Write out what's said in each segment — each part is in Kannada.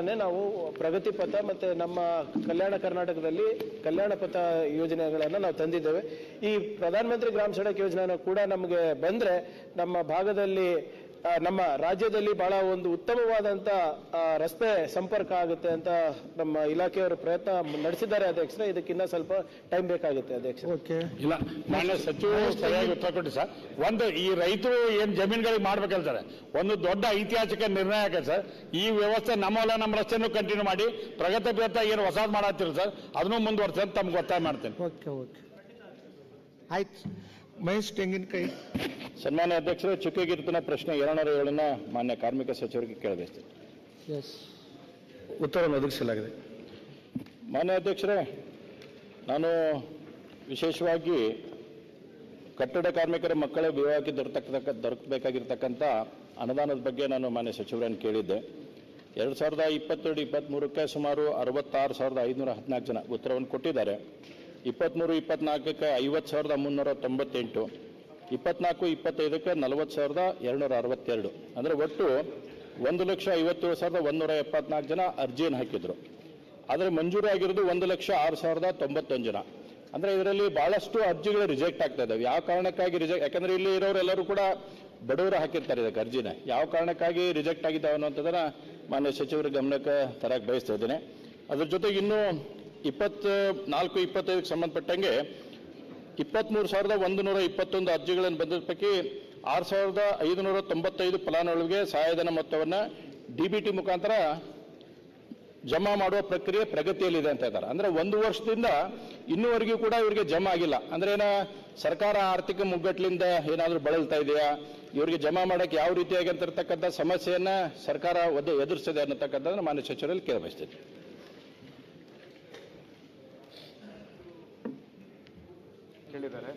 ನಾವು ಪ್ರಗತಿ ಪಥ ಮತ್ತೆ ನಮ್ಮ ಕಲ್ಯಾಣ ಕರ್ನಾಟಕದಲ್ಲಿ ಕಲ್ಯಾಣ ಪಥ ಯೋಜನೆಗಳನ್ನ ನಾವು ತಂದಿದ್ದೇವೆ. ಈ ಪ್ರಧಾನಮಂತ್ರಿ ಗ್ರಾಮ ಸಡಕ್ ಯೋಜನೆ ಕೂಡ ನಮಗೆ ಬಂದ್ರೆ ನಮ್ಮ ಭಾಗದಲ್ಲಿ ನಮ್ಮ ರಾಜ್ಯದಲ್ಲಿ ಬಹಳ ಒಂದು ಉತ್ತಮವಾದಂತ ರಸ್ತೆ ಸಂಪರ್ಕ ಆಗುತ್ತೆ ಅಂತ ನಮ್ಮ ಇಲಾಖೆಯವರು ಪ್ರಯತ್ನ ನಡೆಸಿದ್ದಾರೆ ಅಧ್ಯಕ್ಷ ಇದಕ್ಕಿನ್ನ ಸ್ವಲ್ಪ ಟೈಮ್ ಬೇಕಾಗುತ್ತೆ ಅಧ್ಯಕ್ಷ ಓಕೆ. ಇಲ್ಲ ಮಾನ್ಯ ಸಚಿವರು ಸರಿಯಾಗಿ ಉತ್ತರ ಕೊಟ್ಟು ಸರ್. ಒಂದು ಈ ರೈತರು ಏನ್ ಜಮೀನುಗಳಿಗೆ ಮಾಡ್ಬೇಕಂತಾರೆ ಒಂದು ದೊಡ್ಡ ಐತಿಹಾಸಿಕ ನಿರ್ಣಯ ಆಗಿದೆ ಸರ್. ಈ ವ್ಯವಸ್ಥೆ ನಮ್ಮ ಹೊಲ ನಮ್ಮ ರಸ್ತೆನೂ ಕಂಟಿನ್ಯೂ ಮಾಡಿ ಪ್ರಗತಿ ಪ್ರಯತ್ನ ಏನು ಹೊಸದು ಮಾಡತ್ತಿರ ಸರ್. ಅದನ್ನೂ ಮುಂದುವರ್ಸಿ ಅಂತ ತಮ್ಗೆ ಒತ್ತಾಯ ಮಾಡ್ತೇನೆ. Okay okay. ಆಯ್ತು. ಮಹೇಶ್ ತೆಂಗಿನಕಾಯಿ ಸನ್ಮಾನ್ಯ ಅಧ್ಯಕ್ಷರು ಚುಕ್ಕೆಗಿರ್ತನ ಪ್ರಶ್ನೆ ಏಳನೂರ ಏಳನ್ನ ಮಾನ್ಯ ಕಾರ್ಮಿಕ ಸಚಿವರಿಗೆ ಕೇಳಬೇಕು ಎಸ್ ಉತ್ತರವನ್ನು ಒದಗಿಸಲಾಗಿದೆ. ಮಾನ್ಯ ಅಧ್ಯಕ್ಷರೇ ನಾನು ವಿಶೇಷವಾಗಿ ಕಟ್ಟಡ ಕಾರ್ಮಿಕರ ಮಕ್ಕಳ ವಿವಾಹಕ್ಕೆ ದೊರಕತಕ್ಕ ದೊರಕಬೇಕಾಗಿರ್ತಕ್ಕಂಥ ಅನುದಾನದ ಬಗ್ಗೆ ನಾನು ಮಾನ್ಯ ಸಚಿವರನ್ನು ಕೇಳಿದ್ದೆ. ಎರಡು ಸಾವಿರದ ಇಪ್ಪತ್ತೆರಡು ಇಪ್ಪತ್ತ್ಮೂರಕ್ಕೆ ಸುಮಾರು ಅರವತ್ತಾರು ಸಾವಿರದ ಐದುನೂರ ಹದಿನಾಲ್ಕು ಜನ ಉತ್ತರವನ್ನು ಕೊಟ್ಟಿದ್ದಾರೆ. ಇಪ್ಪತ್ತ್ಮೂರು ಇಪ್ಪತ್ನಾಲ್ಕಕ್ಕೆ ಐವತ್ತು ಸಾವಿರದ ಮುನ್ನೂರ ತೊಂಬತ್ತೆಂಟು, ಇಪ್ಪತ್ನಾಲ್ಕು, ಇಪ್ಪತ್ತೈದಕ್ಕೆ ನಲವತ್ತು ಸಾವಿರದ ಎರಡುನೂರ ಅರವತ್ತೆರಡು. ಅಂದರೆ ಒಟ್ಟು ಒಂದು ಲಕ್ಷ ಐವತ್ತೇಳು ಸಾವಿರದ ಒಂದೂರ ಎಪ್ಪತ್ನಾಲ್ಕು ಜನ ಅರ್ಜಿಯನ್ನು ಹಾಕಿದ್ರು. ಆದರೆ ಮಂಜೂರು ಆಗಿರೋದು ಒಂದು ಲಕ್ಷ ಆರು ಸಾವಿರದ ತೊಂಬತ್ತೊಂದು ಜನ. ಅಂದರೆ ಇದರಲ್ಲಿ ಭಾಳಷ್ಟು ಅರ್ಜಿಗಳು ರಿಜೆಕ್ಟ್ ಆಗ್ತಾ ಇದ್ದಾವೆ. ಯಾವ ಕಾರಣಕ್ಕಾಗಿ ರಿಜೆಕ್ಟ್ ಯಾಕಂದರೆ ಇಲ್ಲಿ ಇರೋರೆಲ್ಲರೂ ಕೂಡ ಬಡವರು ಹಾಕಿರ್ತಾರೆ ಇದಕ್ಕೆ ಅರ್ಜಿನ. ಯಾವ ಕಾರಣಕ್ಕಾಗಿ ರಿಜೆಕ್ಟ್ ಆಗಿದ್ದಾವೆ ಅನ್ನೋಂಥದ್ದನ್ನು ಮಾನ್ಯ ಸಚಿವರ ಗಮನಕ್ಕೆ ತರಕ್ಕೆ ಬಯಸ್ತಾ ಇದ್ದೇನೆ. ಅದ್ರ ಜೊತೆಗೆ ಇನ್ನೂ ಇಪ್ಪತ್ತು, ನಾಲ್ಕು, ಇಪ್ಪತ್ತೈದಕ್ಕೆ ಸಂಬಂಧಪಟ್ಟಂಗೆ ಇಪ್ಪತ್ಮೂರು ಸಾವಿರದ ಒಂದು ನೂರ ಇಪ್ಪತ್ತೊಂದು ಅರ್ಜಿಗಳನ್ನು ಬಂದ ಪೈಕಿ ಆರು ಸಾವಿರದ ಐದುನೂರ ತೊಂಬತ್ತೈದು ಫಲಾನುಭವಿಗೆ ಸಹಾಯಧನ ಮೊತ್ತವನ್ನು ಡಿಬಿಟಿ ಮುಖಾಂತರ ಜಮಾ ಮಾಡುವ ಪ್ರಕ್ರಿಯೆ ಪ್ರಗತಿಯಲ್ಲಿದೆ ಅಂತ ಇದ್ದಾರೆ ಅಂದರೆ ಒಂದು ವರ್ಷದಿಂದ ಇನ್ನೂವರೆಗೂ ಕೂಡ ಇವರಿಗೆ ಜಮಾ ಆಗಿಲ್ಲ. ಅಂದರೆ ಏನ, ಸರ್ಕಾರ ಆರ್ಥಿಕ ಮುಗ್ಗಟ್ಲಿಂದ ಏನಾದರೂ ಬಳಲ್ತಾ ಇದೆಯಾ? ಇವರಿಗೆ ಜಮಾ ಮಾಡೋಕ್ಕೆ ಯಾವ ರೀತಿಯಾಗಿ ಅಂತಿರ್ತಕ್ಕಂಥ ಸಮಸ್ಯೆಯನ್ನು ಸರ್ಕಾರ ಒದ್ದು ಎದುರಿಸಿದೆ ಅನ್ನತಕ್ಕಂಥದ್ದನ್ನು ಮಾನ್ಯ ಸಚಿವರಲ್ಲಿ ಕೇಳಬಯಸ್ತೀನಿ. ಕೇಳಿದ್ದಾರೆ.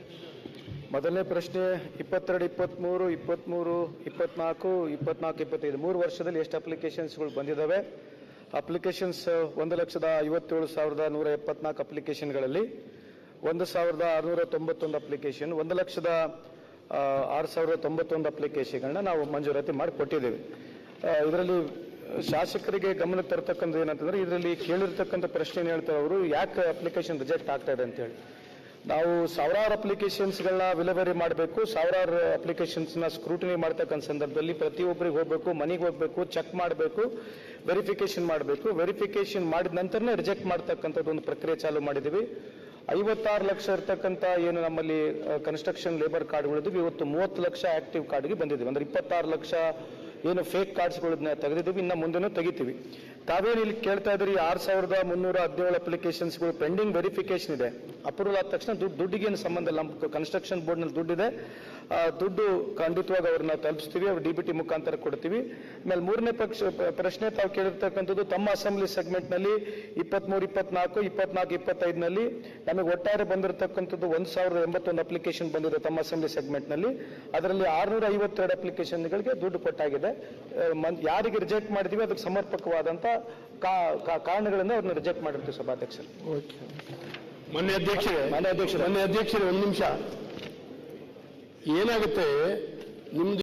ಮೊದಲನೇ ಪ್ರಶ್ನೆ, ಇಪ್ಪತ್ತೆರಡು, ಇಪ್ಪತ್ತ್ಮೂರು ಇಪ್ಪತ್ತ್ಮೂರು ಇಪ್ಪತ್ನಾಲ್ಕು ಇಪ್ಪತ್ನಾಲ್ಕು ಇಪ್ಪತ್ತೈದು. ಮೂರು ವರ್ಷದಲ್ಲಿ ಎಷ್ಟು ಅಪ್ಲಿಕೇಶನ್ಸ್ಗಳು ಬಂದಿದ್ದಾವೆ? ಅಪ್ಲಿಕೇಶನ್ಸ್ ಒಂದು ಲಕ್ಷದ ಐವತ್ತೇಳು ಸಾವಿರದ ನೂರ ಎಪ್ಪತ್ನಾಲ್ಕು ಅಪ್ಲಿಕೇಶನ್ಗಳಲ್ಲಿ ಒಂದು ಸಾವಿರದ ಆರುನೂರ ತೊಂಬತ್ತೊಂದು ಅಪ್ಲಿಕೇಶನ್, ಒಂದು ಲಕ್ಷದ ಆರು ಸಾವಿರದ ತೊಂಬತ್ತೊಂದು ಅಪ್ಲಿಕೇಶನ್ಗಳನ್ನ ನಾವು ಮಂಜೂರಾತಿ ಮಾಡಿ ಕೊಟ್ಟಿದ್ದೇವೆ. ಇದರಲ್ಲಿ ಶಾಸಕರಿಗೆ ಗಮನಕ್ಕೆ ತರ್ತಕ್ಕಂಥ ಏನಂತಂದ್ರೆ, ಇದರಲ್ಲಿ ಕೇಳಿರ್ತಕ್ಕಂಥ ಪ್ರಶ್ನೆ ಏನು ಹೇಳ್ತಾರೆ ಅವರು, ಯಾಕೆ ಅಪ್ಲಿಕೇಶನ್ ರಿಜೆಕ್ಟ್ ಆಗ್ತಾ ಇದೆ ಅಂತೇಳಿ. ನಾವು ಸಾವಿರಾರು ಅಪ್ಲಿಕೇಶನ್ಸ್ಗಳನ್ನ ವಿಲೇವರಿ ಮಾಡಬೇಕು, ಸಾವಿರಾರು ಅಪ್ಲಿಕೇಶನ್ಸ್ನ ಸ್ಕ್ರೂಟಿನಿ ಮಾಡ್ತಕ್ಕಂಥ ಸಂದರ್ಭದಲ್ಲಿ ಪ್ರತಿಯೊಬ್ಬರಿಗೆ ಹೋಗಬೇಕು, ಮನೆಗೆ ಹೋಗಬೇಕು ಚೆಕ್ ಮಾಡಬೇಕು ವೆರಿಫಿಕೇಶನ್ ಮಾಡಬೇಕು. ವೆರಿಫಿಕೇಶನ್ ಮಾಡಿದ ನಂತರನೇ ರಿಜೆಕ್ಟ್ ಮಾಡ್ತಕ್ಕಂಥದ್ದು ಒಂದು ಪ್ರಕ್ರಿಯೆ ಚಾಲೂ ಮಾಡಿದ್ದೀವಿ. ಐವತ್ತಾರು ಲಕ್ಷ ಇರ್ತಕ್ಕಂಥ ಏನು ನಮ್ಮಲ್ಲಿ ಕನ್ಸ್ಟ್ರಕ್ಷನ್ ಲೇಬರ್ ಕಾರ್ಡ್ಗಳಿದ್ವಿ ಇವತ್ತು ಮೂವತ್ತು ಲಕ್ಷ ಆಕ್ಟಿವ್ ಕಾರ್ಡ್ಗೆ ಬಂದಿದ್ದೀವಿ. ಅಂದರೆ ಇಪ್ಪತ್ತಾರು ಲಕ್ಷ ಏನು ಫೇಕ್ ಕಾರ್ಡ್ಸ್ಗಳನ್ನ ತೆಗೆದಿದ್ದೀವಿ. ಇನ್ನು ಮುಂದೆನೂ ತೆಗಿತೀವಿ. ತಾವೇನು ಇಲ್ಲಿ ಕೇಳ್ತಾ ಇದ್ರಿ ಆರು ಸಾವಿರದ ಮುನ್ನೂರ ಹದಿನೇಳು ಅಪ್ಲಿಕೇಶನ್ಸ್ಗಳು ಪೆಂಡಿಂಗ್ ವೆರಿಫಿಕೇಶನ್ ಇದೆ. ಅಪ್ರೂವಲ್ ಆದ ತಕ್ಷಣ ದುಡ್ಡು ದುಡ್ಡಿಗೆ ಸಂಬಂಧ ಇಲ್ಲ. ನಮ್ಮ ಕನ್ಸ್ಟ್ರಕ್ಷನ್ ಬೋರ್ಡ್ನಲ್ಲಿ ದುಡ್ಡಿದೆ. ದುಡ್ಡು ಖಂಡಿತವಾಗಿ ಅವ್ರನ್ನ ತಲುಪಿಸ್ತೀವಿ. ಅವ್ರು ಡಿ ಬಿ ಟಿ ಮುಖಾಂತರ ಕೊಡ್ತೀವಿ. ಆಮೇಲೆ ಮೂರನೇ ಪಕ್ಷ ಪ್ರಶ್ನೆ ತಾವು ಕೇಳಿರ್ತಕ್ಕಂಥದ್ದು ತಮ್ಮ ಅಸೆಂಬ್ಲಿ ಸೆಗ್ಮೆಂಟ್ನಲ್ಲಿ ಇಪ್ಪತ್ಮೂರು, ಇಪ್ಪತ್ನಾಲ್ಕು ಇಪ್ಪತ್ನಾಲ್ಕು ಇಪ್ಪತ್ತೈದನಲ್ಲಿ ನಮಗೆ ಒಟ್ಟಾರೆ ಬಂದಿರತಕ್ಕಂಥದ್ದು ಒಂದು ಸಾವಿರದ ಎಂಬತ್ತೊಂದು ಅಪ್ಲಿಕೇಶನ್ ಬಂದಿದೆ ತಮ್ಮ ಅಸೆಂಬ್ಲಿ ಸೆಗ್ಮೆಂಟ್ನಲ್ಲಿ ಅದರಲ್ಲಿ ಆರುನೂರ ಐವತ್ತೆರಡು ಅಪ್ಲಿಕೇಶನ್ಗಳಿಗೆ ದುಡ್ಡು ಕೊಟ್ಟಾಗಿದೆ. ಯಾರಿಗೆ ರಿಜೆಕ್ಟ್ ಮಾಡಿದೀವಿ, ಅದಕ್ಕೆ ಕಾ- ಕಾರಣಗಳಿಂದ ಅವ್ರನ್ನ ರಿಜೆಕ್ಟ್ ಮಾಡಿರ್ತೀವಿ ಸಭಾಧ್ಯಕ್ಷರು. ಮೊನ್ನೆ ಅಧ್ಯಕ್ಷರೇ ಮಾನ್ಯ ಅಧ್ಯಕ್ಷರೇ. ಮೊನ್ನೆ ಅಧ್ಯಕ್ಷರೇ ಒಂದು ನಿಮಿಷ. ಏನಾಗುತ್ತೆ ನಿಮ್ದು